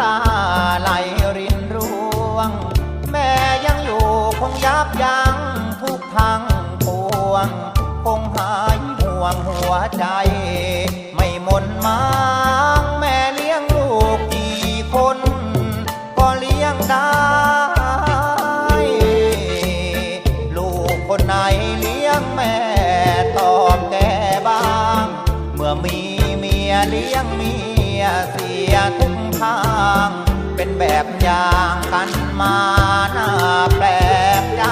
ตาไหลรินร่วง แม่ยังอยู่คงยับยั้งทุกทางปวง คงหายห่วงหัวใจ ไม่หมนมางแม่เลี้ยงลูกกี่คน ก็เลี้ยงได้ ลูกคนไหนเลี้ยงแม่ตอบแกบ้าง เมื่อมีเมียเลี้ยงมี เสียทุกทาง เป็นแบบอย่างกันมาหน้าแปลกใจ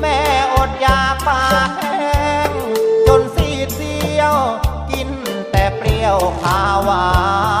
แม่อดอยากปากแห้งจนสีเดียว กินแต่เปรี้ยวขาวหวาน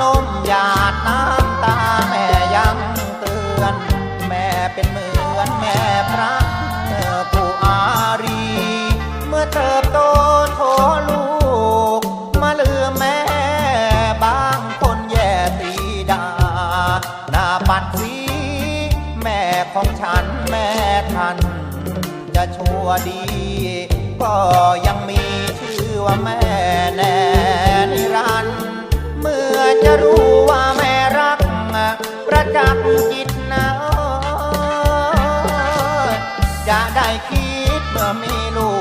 นมหยาดน้ำตาแม่ยังเตือน แม่เป็นเหมือนแม่พระเธอผู้อารี เมื่อเติบโตโทลูก มาลืมแม่บางคนแย่ตีดาหน้าปัดสีแม่ของฉันแม่ทัน จะชั่วดี ก็ยังมีชื่อว่าแม่ จิตนะจะได้คิดเมื่อมีลู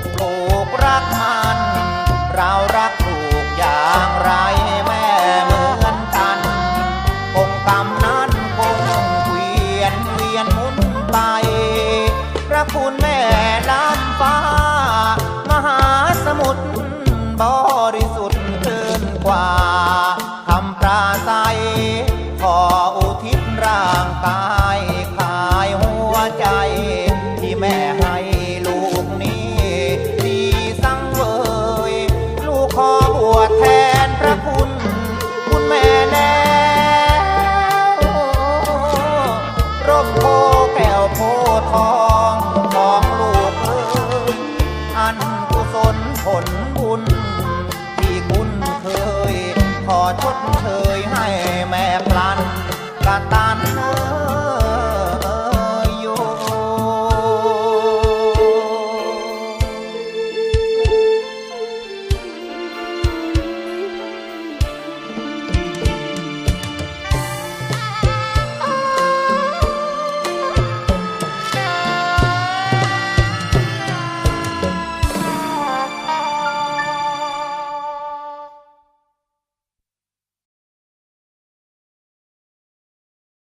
กลูกรักมัน เรารักลูกอย่างไรแม่เหมือนกันคงกรรมนั้นคงเวียนเวียนหมุนไป พระคุณแม่ล้ำฟ้า มหาสมุทรบริสุทธิ์เกินกว่า วดแทนพระคุณ คุณแม่แล้วร่มโพแก้วโพทองของลูกเอ๋ยอันกุศลผลบุญ ที่คุณเคยขอชดเชย